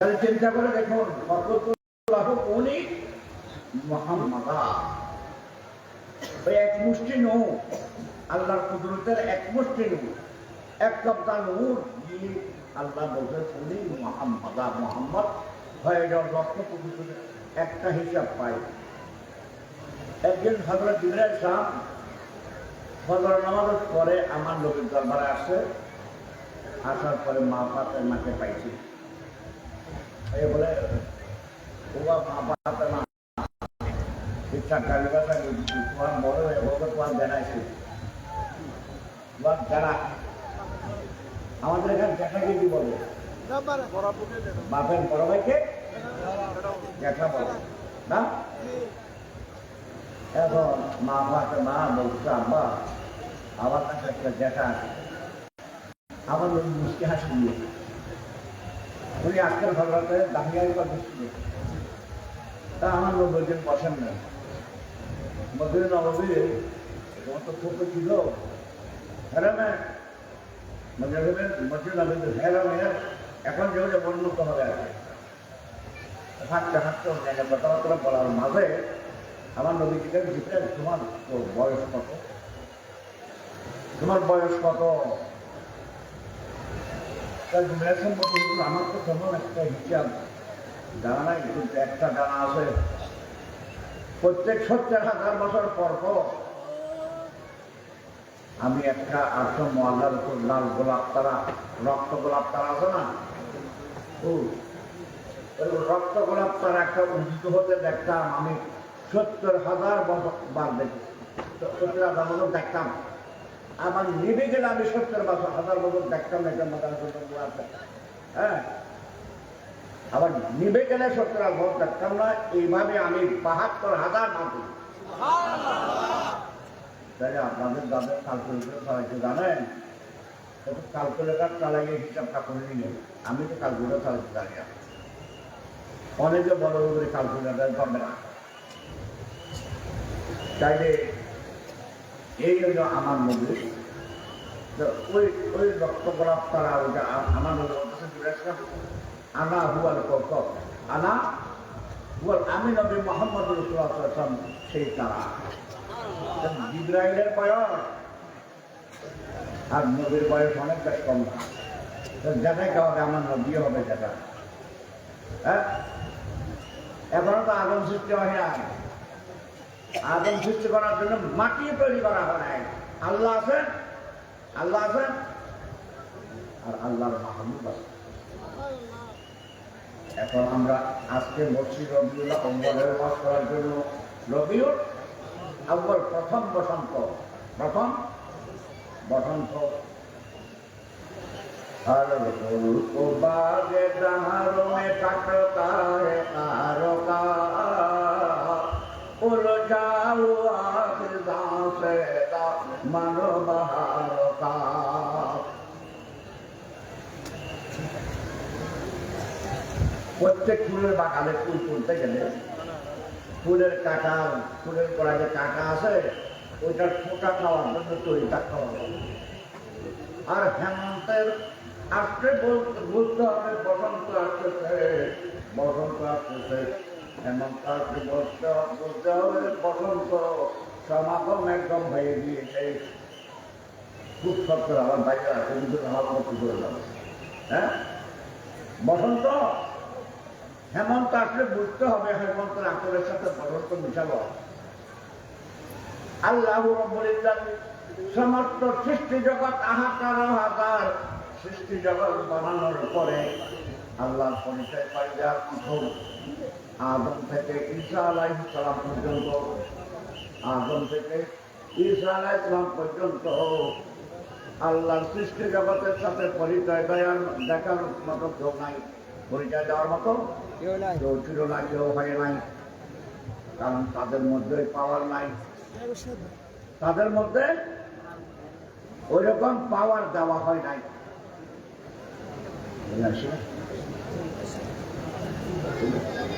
তাহলে চিন্তা করে এক মুষ্টি নৌ আল্লাহর কুদরতের এক মুষ্টি নৌ এক মোহাম্মদা হয়ে কুদরতের একটা হিসাব পাই। একদিন হজরত জিবরাইল সাহ পরে আমার লোকের দরবারে আসে। আসার পরে মা পাতের মাকে পাইছি এই বলে ওবা মা পাতে মা ইচ্ছা কালিবা থাকে তোমার বড় হয়ে বলবে তোমার বেড়াইছে তোমার যারা আমাদের এখানে জ্যাঠাকে কি বলে বাপের বড় ভাইকে জ্যাঠা বলে না এখন মা বাবাকে মা বলছে আব্বা আমার কাছে একটা জ্যাঠা আছে আমার মুসকে হাসি দিয়ে উনি আজকের ঘটনাতে দাঙ্গাই করতেছিল তা আমার বলছেন, বসেন না। মধুর নবী তোমার তো খুব ছিল। হ্যাঁ ম্যাম। মসজিদ হ্যাঁ এখন যেগুলো উন্নত হবে। হাঁটতে হাঁটতে কথাবার্তা বলার মাঝে আমার নবী জিজ্ঞেস জিজ্ঞেস তোমার বয়স কত? তোমার বয়স কত? আমার তো একটা জানা নাই, কিন্তু একটা জানা আছে। প্রত্যেক সত্তর হাজার বছর পর পর আমি একটা আশ্রম মহাজার উপর লাল গোলাপ তারা, রক্ত গোলাপ তারা আছে না? রক্ত গোলাপ তারা একটা উন্নত হতে দেখতাম। আমি সত্তর হাজার বছর বার দেখি। সত্তর হাজার বছর দেখতাম। আমার নিভে গেলে আমি সত্তর বছর হাজার বছর দেখতাম মাথার জন্য আছে। হ্যাঁ? আবার নিভে গেলে সত্তর বছর দেখতাম না, এইভাবে আমি বাহাত্তর হাজার মাটি তাহলে আপনাদের যাদের ক্যালকুলেটার চালাইতে জানেন ক্যালকুলেটার চালাইয়ে হিসাবটা করে নিলেন আমি তো ক্যালকুলেটার চালাইতে জানি অনেকে বড় করে ক্যালকুলেটার করবে না। তাইলে এই হলো আমার মধ্যে ওই ওই রক্ত গোলাপ তারা ওইটা আ- আমার জুড়েছিলাম আনা হুয়াল কৌক আনা হুয়াল আমি নবী মোহাম্মদ রসুলাম সেই তারা। ইব্রাহিমের বয়স আর নবীর বয়স অনেক বেশ কম যেটাই হবে আমার নবী হবে যেটা হ্যাঁ? এখনও তো আদম সৃষ্টি হয় না আদম সৃষ্টি করার জন্য মাটি তৈরি করা হয় নাই আল্লাহ আছেন আল্লাহ আছেন আর আল্লাহর মাহমুদ আছে এখন আমরা আজকে বসছি রবিউল্লাহ অম্বলের মাস করার জন্য রবিউল আব্বল প্রথম বসন্ত প্রথম বসন্ত हर फूल को बाग डहारों में कटता है तारों का उलझाओ आखिदां से मनो बहारों का প্রত্যেক ফুলের বাগানে ফুল তুলতে গেলে ফুলের কাটা ফুলের পরা যে কাটা আছে ওইটার ফোটা খাওয়ার জন্য তৈরিটা খাওয়া হবে আর হেমন্তের আসতে বলতে বলতে হবে বসন্ত আসতেছে বসন্ত আসতেছে আসতে বলতে হবে- বলতে হবে সমাগম একদম হয়ে গিয়েছে। খুব সত্তর আমার বাইরে আছে, কিন্তু আমার করে হ্যাঁ? বসন্ত? হেমন্ত আসলে বুঝতে হবে হেমন্তের আঁচলের সাথে বসন্ত মিশাবো। আল্লাহ সমস্ত সৃষ্টি জগৎ আহাকার হাজার সৃষ্টি জগৎ বানানোর পরে আল্লাহর পরিচয় পাই দেওয়ার মতো আদম থেকে ঈসা আলাই সালাম পর্যন্ত আদম থেকে ঈসা আলাই সালাম পর্যন্ত আল্লাহর সৃষ্টি জগতের সাথে পরিচয় দেওয়ার দেখার মতো কেউ নাই। পরিচয় দেওয়ার মতো কেউ ছিল না কেউ হয় নাই। কারণ তাদের মধ্যে পাওয়ার নাই। তাদের মধ্যে ওই রকম পাওয়ার দেওয়া হয় নাই। Thank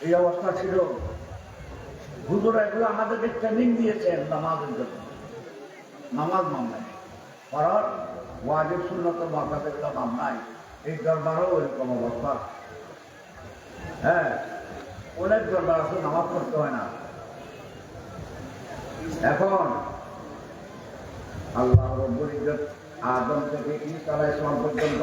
এই অবস্থা ছিল। হুজুর এগুলো আমাদেরকে ট্রেনিং দিয়েছেন নামাজের জন্য। নামাজ মামলায় কারণ ওয়াজিব শূন্যত মামলাতে এগুলো মামলায় এই দরবারও ওইরকম অবস্থা। হ্যাঁ অনেক দরবার আছে, নামাজ পড়তে হয় না। এখন আল্লাহ রব্বুল ইজ্জত আদম থেকে ঈসা আলাইহিস সালাম পর্যন্ত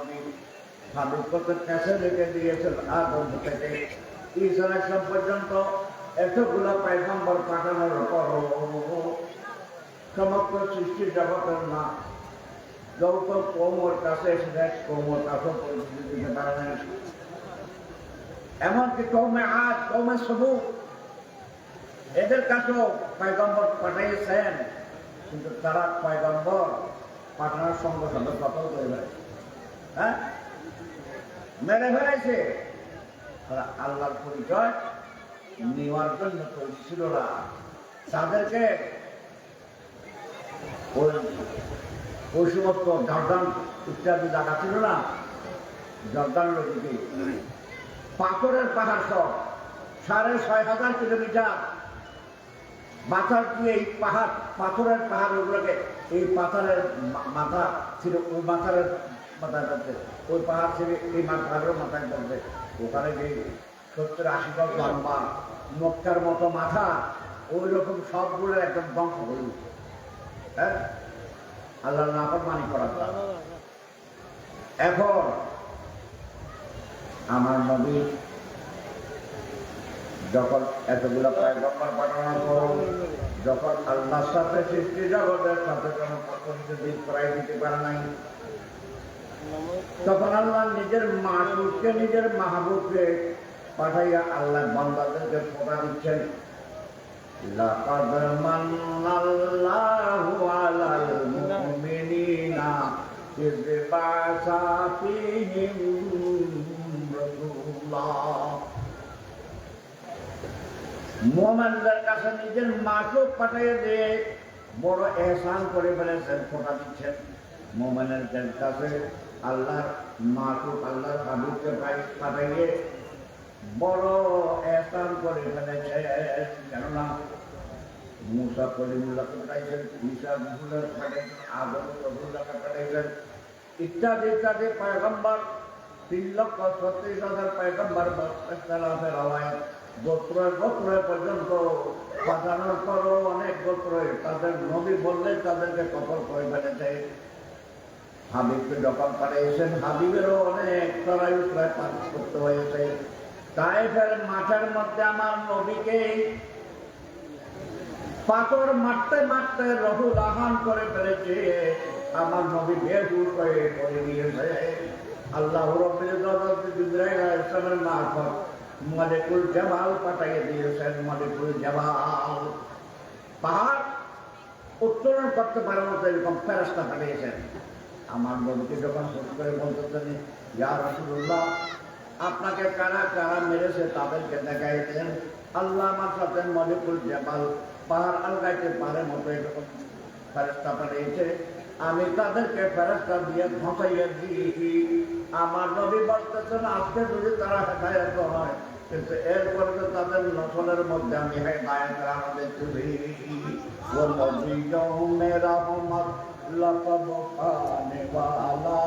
কত কাছে রেখে দিয়েছেন। আদম থেকে ঈসা আলাইহিস পর্যন্ত এতগুলো পায়গম্বর পাঠানোর পর সমগ্র সৃষ্টি জগতের না যৌত কৌমর কাছে এসে কৌমর কাছে পরিস্থিতি দিতে পারে না এমনকি কৌমে আজ, কৌমে সবু এদের কাছেও পায়গম্বর পাঠাইয়েছেন কিন্তু তারা পায়গম্বর পাঠানোর সঙ্গে সঙ্গে করে বেড়ায় হ্যাঁ? মেরে ফেলাইছে। তারা আল্লাহর পরিচয় নেওয়ার জন্য তৈরি ছিল না। তাদেরকে ওই জর্দান ইত্যাদি ছিল না। জর্দান পাথরের পাহাড় সব সাড়ে ছয় হাজার কিলোমিটার। মাথার দিয়ে এই পাহাড়, পাথরের পাহাড় ওগুলোকে এই পাথরের মাথা ছিল ওই মাথারের মাথায় পড়ছে ওই পাহাড় ছিল এই পাহাড়ের মাথায় পড়ছে ওখানে যে সত্তর আশি গজ লম্বা মক্কার মতো মাথা, ওই রকম সবগুলো একদম ধ্বংস হয়ে উঠছে হ্যাঁ? আল্লাহ নাফর মানি করা এখন আমার নবী যখন এতগুলো পয়গম্বর পাঠানোর পর, যখন আল্লাহর সাথে সৃষ্টি জগতের সাথে কোনো পরিচিত দিক করাই দিতে পারে নাই তখন আল্লাহ নিজের মাহবুবকে নিজের মাহবুবকে পাঠাইয়া আল্লাহ বান্দাদেরকে ফোটা দিচ্ছেন لقد من الله على المؤمنين إذ بعث فيهم رسولا মোহাম্মদের কাছে নিজের মাকেও পাঠিয়ে দিয়ে বড় এহসান করে ফেলেছেন ফোটা দিচ্ছেন মোমেনের কাছে আল্লাহর মাকে আল্লাহর হাবিবকে পাঠিয়ে বড় এহসান করে ফেলেছে। কেননা কলিমুল্লাহকে পাঠাইছেন পাঠাইছেন, আদম পাঠাইছেন, ইত্যাদি ইত্যাদি পয়গম্বর, তিন লক্ষ ছত্রিশ হাজার পয়গম্বর গোত্রে পর্যন্ত পাঠানোর পরও অনেক গোত্রে তাদের নবী বললে তাদেরকে কপল করে ফেলেছে। হাবিবকে যখন পাঠিয়েছেন, হাবিবেরও অনেক চড়াই উতরায় পাঠ করতে হয়েছে। তাইফের মাঠের মধ্যে আমার নবীকে পাথর মারতে মারতে রহুল আহান করে ফেলেছে। আমার নবী বেহুশ হয়ে পড়ে গিয়েছে। আল্লাহ রব্বিল ইজ্জত জিবরাইল আলাইহিস সালামের মারফত মালিকুল জাবাল পাঠিয়ে দিয়েছেন, মালিকুল জাবাল পাহাড় উত্তোলন করতে পারার মতো এরকম ফেরস্তা পাঠিয়েছেন। আমার নবীকে যখন ফোন করে বলতেছেন ইয়া রাসূলুল্লাহ, আপনাকে কারা কারা মেরেছে তাদেরকে দেখাই আল্লাহ আমার সাথে মলিকুল জাবাল, পাহাড় আলগাইতে পারে মতো এরকম ফেরস্তা পাঠিয়েছে। আমি তাদেরকে ফেরস্তা দিয়ে ধসাইয়ে দিই আমার নবী বলতেছেন, আজকে যদি তারা হেদায়ত হয়, কিন্তু এরপরে তো তাদের নসলের মধ্যে আমি হেদায়ত আমাদের তুলি ও নবী মেরা রহমত लकब खाने वाला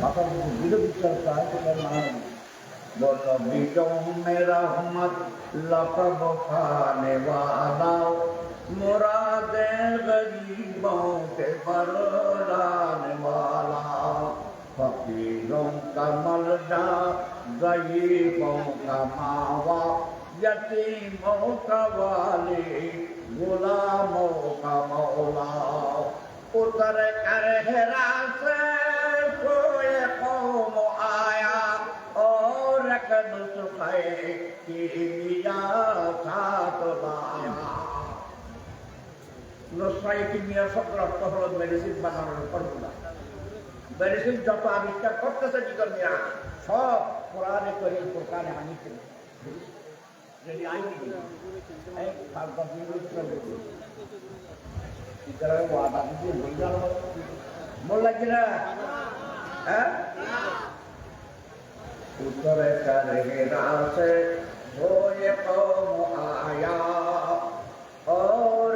मगर बुजुर्ग चलता है तो नाम बोलो बिजों में रहमत लकब खाने वाला मुराद गरीबों के बरदाने वाला फकीरों का मल जा गरीबों का मावा यतीमों का वाली गुलामों का मौला उतर कर हेरा से कोई कौम आया और कद सुखाए कि मिया साथ लाया নসরাই কিমিয়া সব রক্ত হলুদ মেডিসিন বানানোর ফর্মুলা মেডিসিন যত আবিষ্কার করতেছে বিজ্ঞানীরা সব কোরআনে করে কোরআনে আনিতে ఇక్కడ వాటి آیا اور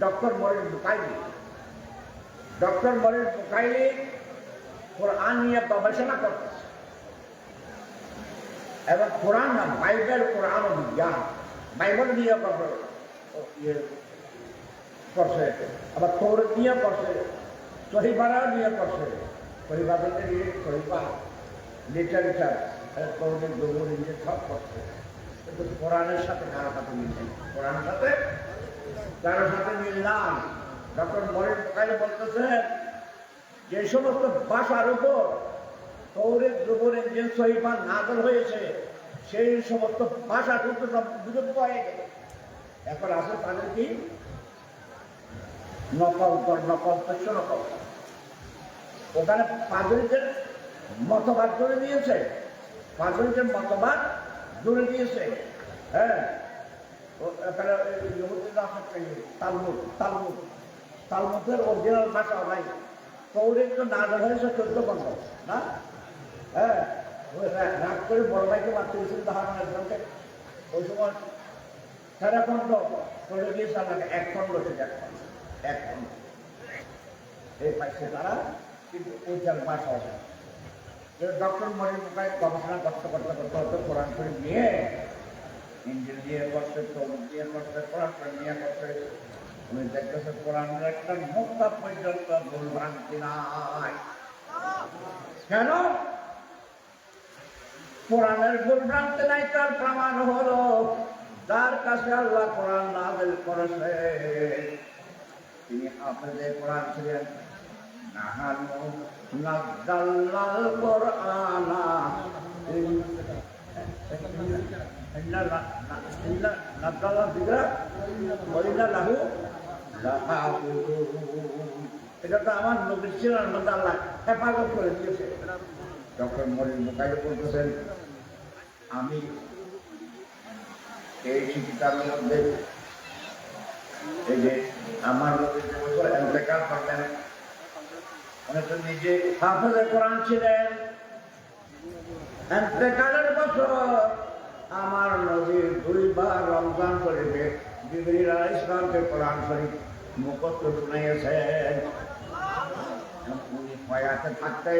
doctor Maurice Bucaille. Doctor Maurice Bucaille কোরআন নিয়ে গবেষণা করতেছে। এবং কোরআন না, বাইবেল, কোরআন ও বিজ্ঞান। বাইবেল নিয়ে ইয়ে করছে। আবার তৌরত নিয়ে করছে। চহিবারা নিয়ে করছে। সহিবাদতে নিয়ে সহিবা লিটারেচার তৌরদের দৌড় নিয়ে সব করছে। কিন্তু কোরআনের সাথে কারা কথা মিলছে কোরআনের সাথে কারোর সাথে মিল নাই, ডক্টর মরিন কালে বলতেছেন যে সমস্ত ভাষার উপর কৌরের দ্রবণের যে সহিবা নাজল হয়েছে, সেই সমস্ত ভাষা কিন্তু সব হয়ে গেল। এখন আছে তাদের কি? নকল কর নকল তথ্য নকল। ওখানে পাজরিদের মতবাদ জুড়ে দিয়েছে। পাজরিদের মতবাদ জুড়ে দিয়েছে। হ্যাঁ? এখানে তালমুদ তালমুদ, তালমুদের অরিজিনাল ভাষা নাই। তো না হয়েছে চোদ্দ খন্ড না? হ্যাঁ রাগ করে বড় ভাইকে মারতে গেছিল তাহার করে এক খন্ড থেকে এক খন্ড এক খন্ড এই পাইছে তারা, কিন্তু ওইটার ভাষা ডক্টর মরির মুখায় গবেষণা করতে করতে করতে করতে কোরআন শরীফ নিয়ে দিয়ে করতে তরুণ দিয়ে করতে শরীফ নিয়ে করতে উনি দেখতেছে কোরআনের একটা মুক্তা পর্যন্ত ভুল ভ্রান্তি নাই। কেন? কোরআনের ভুল ভ্রান্তি নাই, তার প্রমাণ হলো, যার কাছে আল্লাহ কোরআন নাজিল করেছে, তিনি আপনাদের কোরআন ছিলেন। নাহানু নাজ্জালনাল কোরআনা। যিকরা লাহু এটা তো আমার নবীর ছিলেন হেফাজত করে ডক্টর মরিন বলতেছেন আমি এই কিতাবের মধ্যে এই যে আমার এন্তেকাল করলেন উনি তো নিজে হাফেজে কোরআন ছিলেন এন্তেকালের বছর আমার নবীর দুইবার রমজান শরীফে জিবরিল আলাইহিস সালামকে কোরআন শরীফ মুখস্থ শুনিয়েছেন উনি হয়াতে থাকতে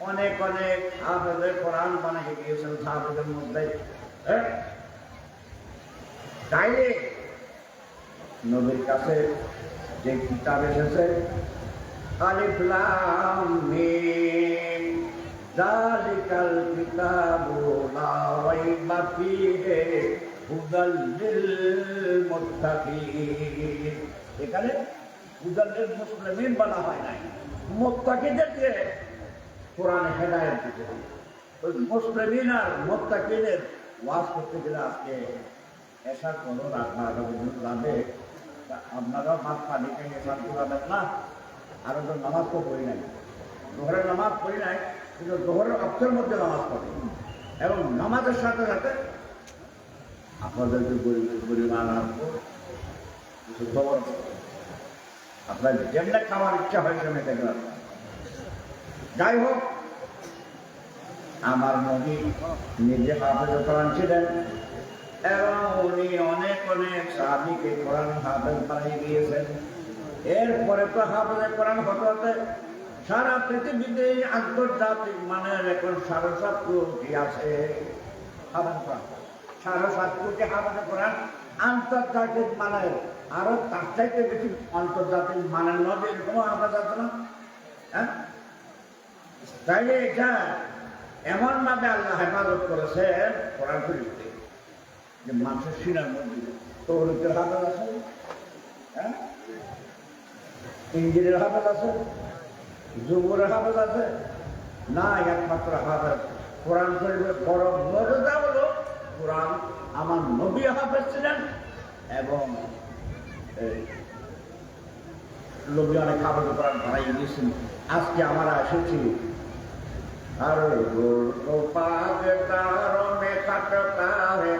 অনেক অনেক হাফেজে কোরআন বানিয়ে দিয়েছেন সাহাবাদের মধ্যে। হ্যাঁ? তাইলে নবীর কাছে যে কিতাব এসেছে, আলিফ লাম মিম। এখানে মুসলিমিন বলা হয় নাই। ওই আর মুত্তাকিদের ওয়াজ করতে গেলে আজকে এসা কোনো পর্যন্ত যাবে তা আপনারাও ভাত পানি খেয়ে এসা করাবেন না? আরও তো নামাজ তো পড়ি নাই। ঘরে নামাজ পড়ি নাই। কিন্তু দোহরের অক্ষের মধ্যে নামাজ পড়ি। এবং নামাজের সাথে সাথে আপনাদেরকে গরিব- আসব আপনার যেমনি খাওয়ার ইচ্ছা হয় সেমনি খেতে যাই হোক, আমার নবী নিজে হাফেজ কোরআন ছিলেন এবং উনি অনেক অনেক সাহাবিকে কোরআন হাফেজ বানিয়ে দিয়েছেন। এরপরে তো হাফেজে কোরআন হতে হতে সারা পৃথিবীতে আন্তর্জাতিক মানের এখন সাড়ে সাত কোটি আছে। কোরআন সাড়ে সাত কোটি হাফেজে কোরআন আন্তর্জাতিক মানের আরও তার চাইতে বেশি আন্তর্জাতিক মানের নদী এরকম হাফেজ আছে না? হ্যাঁ? তাইলে এটা এমন ভাবে আল্লাহ হেফাজত করেছে কোরআন শরীফকে যে মানুষের সিনার মধ্যে তৌরিকের হাফেজ আছে। হ্যাঁ? ইঞ্জিনের হাফেজ আছে। যুবরের হাফেজ আছে? না, একমাত্র হাফেজ। কোরআন শরীফের বড় মর্যাদা হলো কোরআন আমার নবী হাফেজ ছিলেন এবং নবী অনেক হাফেজ কোরআন দিয়েছেন। আজকে আমরা এসেছি আর গোপাগ তার মে কাটতা হে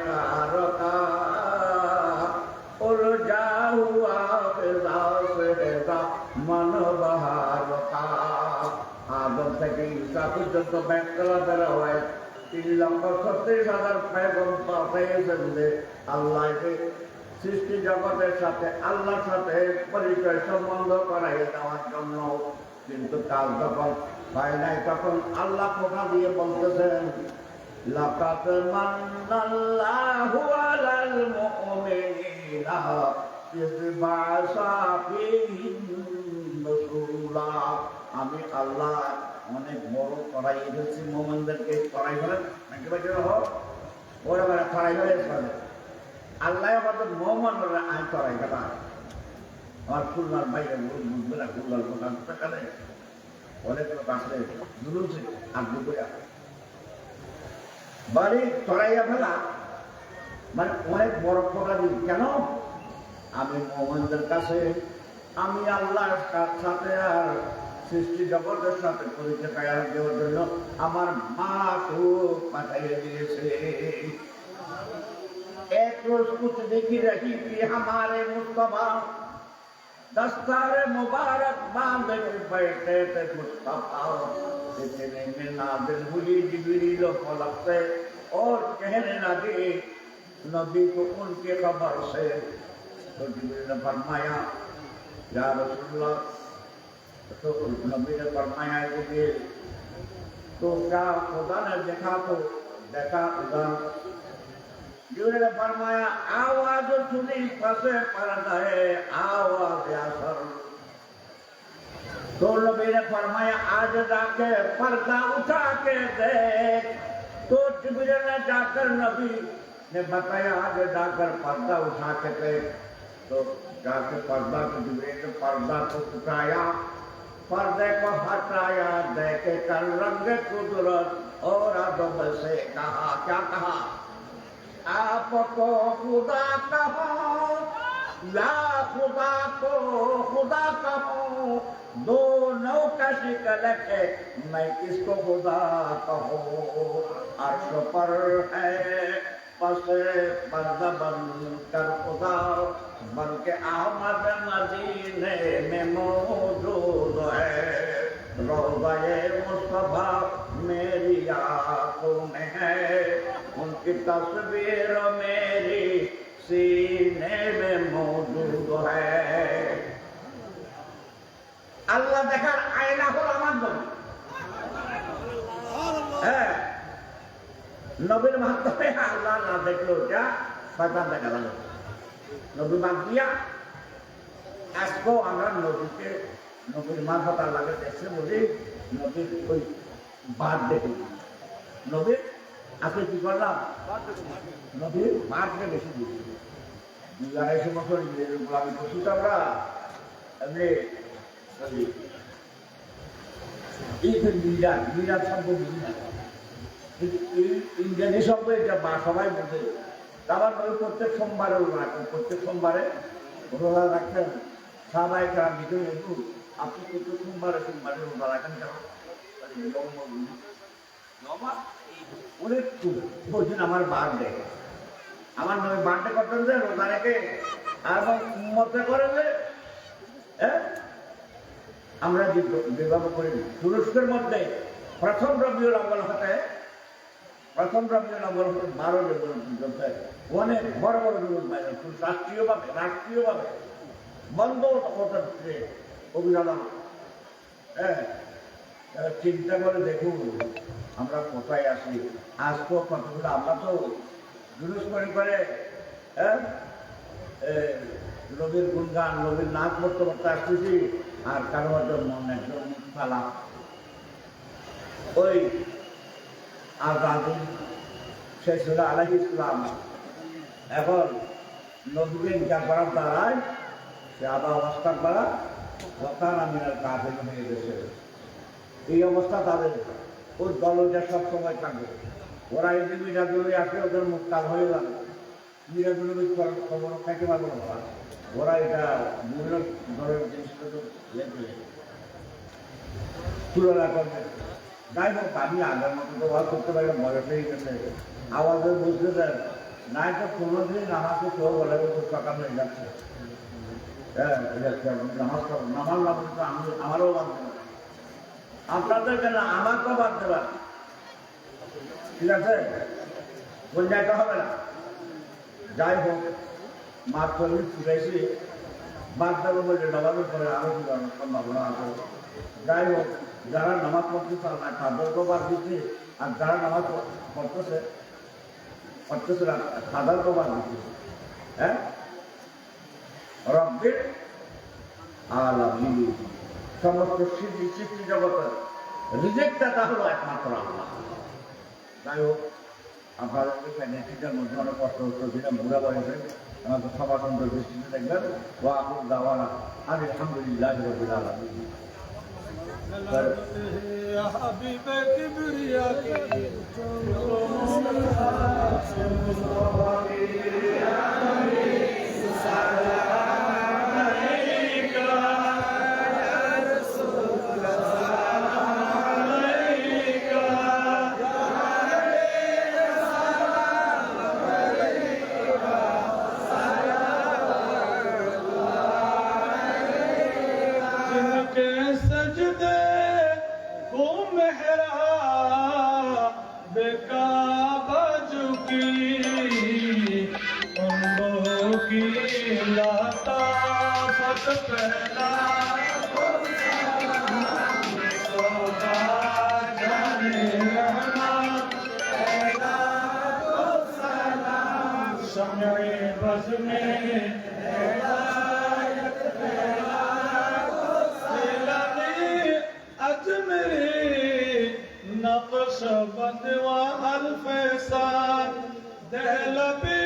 ঈসা পর্যন্ত ব্যাংকলা বেরা হয়, তিন হাজার পাঠিয়েছেন যে আল্লাহকে সৃষ্টি জগতের সাথে, আল্লাহর সাথে পরিচয় সম্বন্ধ করাই দেওয়ার জন্য। কিন্তু কাল যখন হয় নাই, তখন আল্লাহ কথা দিয়ে বলতেছেন লাকাত মুমিনিনা ইয বাসা ফীহিম রাসূলা। আমি আল্লাহ অনেক বড় করাই দিয়েছি মোমেনদেরকে করাই ফেলেন নাকি বাকি হোক ওরা মানে করাই ফেলে আল্লাহ আমাদের মোহাম্মদ আইন করাই গেলাম আমার খুলনার বাইরে বুঝবে না খুলনার দোকান সেখানে অনেক লোক আসলে জুলুসে আগ্রহ করে বাড়ি চড়াইয়া ফেলা মানে অনেক বড় প্রকারী কেন? আমি মোহাম্মদের কাছে, আমি আল্লাহর কা- সাথে আর সৃষ্টি জগতের সাথে পরিচয় কায়া দেওয়ার জন্য আমার মা খুব পাঠাইয়ে দিয়েছে एक रोज कुछ देखी रही कि हमारे मुस्तफा दस्तार मुबारक बांध के बैठे थे मुस्तफा इतने में नादिल हुई जिबरील फलक से और कहने लगे नबी को उनके खबर से तो जिबरील ने फरमाया या रसूलुल्लाह تو نبی نے فرمایا کہ یہ تو کیا خدا نے دیکھا تو دیکھا خدا یوں نے فرمایا آواز سنی پسے پرد ہے آواز اثر تو نبی نے فرمایا آج جا کے پردہ اٹھا کے دیکھ تو جبریل نے جا کر نبی نے بتایا آج جا کر پردہ اٹھا کے دیکھ تو جا کے پردہ کو جبریل نے پردہ تو اٹھایا پردے کو ہٹایا دے کے کر رنگ قدرت، اور ادب سے کہا کیا کہا آپ کو خدا کہو لا خدا کو خدا کہو نو کا شکل ہے، میں کس کو خدا کہوں؟ عرش پر ہے۔ बन कर खुदा बन के अहमद मदीने में मौजूद है रोज़े मुस्तफा मेरी आंखों में है उनकी तस्वीर मेरी सीने में मौजूद है আল্লাহ দেখার আয়না হল আমার নবী হ্যাঁ নবীর মাধ্যমে আল্লাহ না দেখল ওটা শয়তান দেখা গেল নবী বাদ দিয়া আজকেও আমরা নবীকে নবীর মারফত আল্লাহকে দেখছে বলি নবীর ওই বার্থডে নবীর আজকে কি করলাম নবীর বার্থডে বেশি দিচ্ছি দুই আড়াইশো বছর আমি করছি তো আমরা এমনি এই যে মিরাজ মিরাজ না ইংরেজি শব্দ এটা বা সবাই বোঝে ওই প্রত্যেক সোমবারে রাখেন প্রত্যেক সোমবারে রোজা রাখতেন। সবাই গ্রাম দিতে একটু আপনি প্রত্যেক সোমবারে সোমবারে রোজা রাখেন কেন? অনেক বলছেন আমার বার্থডে আমার নয় বার্থডে করতেন যে, রোজা রেখে আর মতে করে যে হ্যাঁ? আমরা যে বিবাহ করি, তুরস্কের মধ্যে প্রথম রবিউল আব্বাল হতে প্রথম আব্বাল হচ্ছে বারো অনেক বড় বড় বাইরে রাষ্ট্রীয়ভাবে রাষ্ট্রীয়ভাবে। অভিযান হ্যাঁ চিন্তা করে দেখুন, আমরা কোথায় আসি আসব কতগুলো আমরা তো জুলুস করে করে হ্যাঁ রবির গুণগান রবির নাচ করতে করতে আসতেছি, আর কারও হয়তো মন একদম ওই আজাদি শেষ হলো আলাহ ইসলাম এখন নদীকে ইনকার করার দ্বারাই সে আবার অবস্থান করা বকান আমিনার কাজে হয়ে গেছে। এই অবস্থা তাদের ওর দলটা সব সময় থাকবে ওরা এই যে মিরাজুলি আসে ওদের মুখ কাল হয়ে যাবে। মিরাজুলি খবর খাইতে পারব না ওরা। এটা বিভিন্ন ধরনের জিনিসগুলো লেগে তুলনা করবে যাই হোক, আমি আগের মতো তো ওয়াজ করতে পারি হয়ে গেছে। আওয়াজে বুঝতে দেন নাই তো কোনোদিন আমাকে কেউ বলে তো সকাল হয়ে যাচ্ছে। হ্যাঁ তো আমি, আমারও বাঁধতে আপনাদের কেন আমাকেও বাঁধতে পারে ঠিক আছে? বলতে হবে না। যাই হোক মাছ চল্লিশ ফুটাইছি বাদ দেবো বলে ডবাবে পরে আরও সম্ভাবনা আছে। যাই হোক যারা নামাজ পড়তে পারে না তাদেরকেও বাদ দিচ্ছে আর যারা নামাজ পড়- পড়তেছে পড়তেছে না তাদেরকেও বাদ দিচ্ছে হ্যাঁ? রব্বির আলামিন। সমস্ত সৃষ্টি সৃষ্টি জগতের রিজেক্টটা হলো একমাত্র আল্লাহ। যাই হোক আপনাদেরকে প্যানেটিটার মধ্যে অনেক কষ্ট হচ্ছে, যেটা বুড়া বয়সে আমাদের সমাতন্ত্র দৃষ্টিতে দেখবেন। ও আপুর দাওয়ানা আলহামদুলিল্লাহ রবিল আলমিন। Habibe Kibriya. ki دهلبی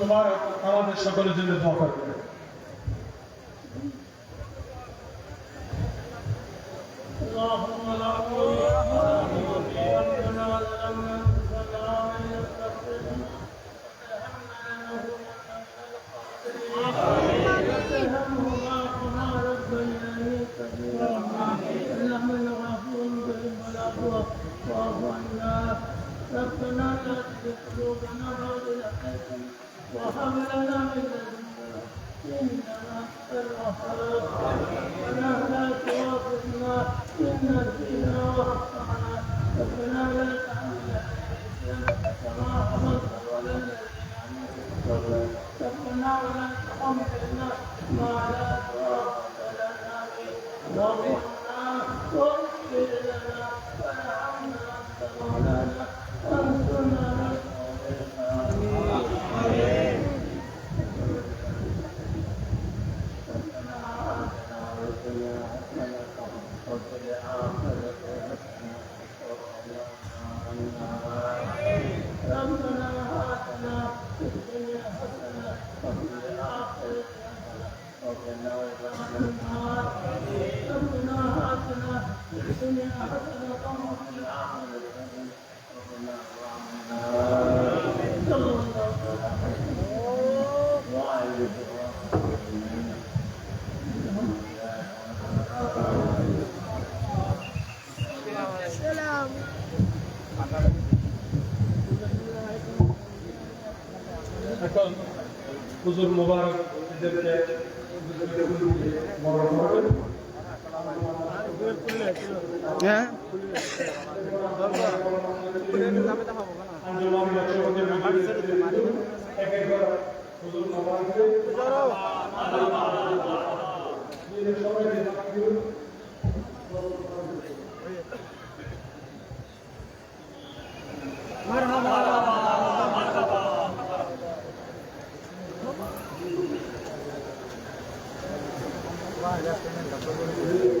মুবারক আমাদের সকলের জন্য দোয়া করবেন। وهب لنا من لدنك إنك أنت الوهاب لا تؤاخذنا إن نسينا وأخطأنا ربنا لا تحمل علينا كما حملته على الذين ربنا ولا تحملنا ما لا طاقة لنا به হুজুর মুবারক হ্যাঁ। Ah, ya está en el 14 de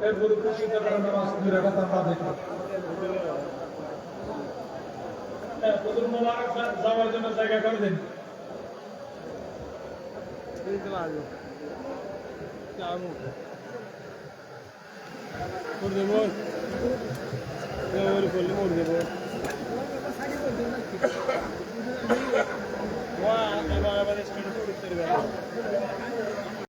এরপরে খুশিতে করে নামাজ দুই রেখাত আমরা দেখব হ্যাঁ, হুজুর মোবারক যা- যাওয়ার জন্য জায়গা করে দিন মোড় দেবো ওর করলে মোড় দেবো এবার আবার স্টার্ট করতে পারবে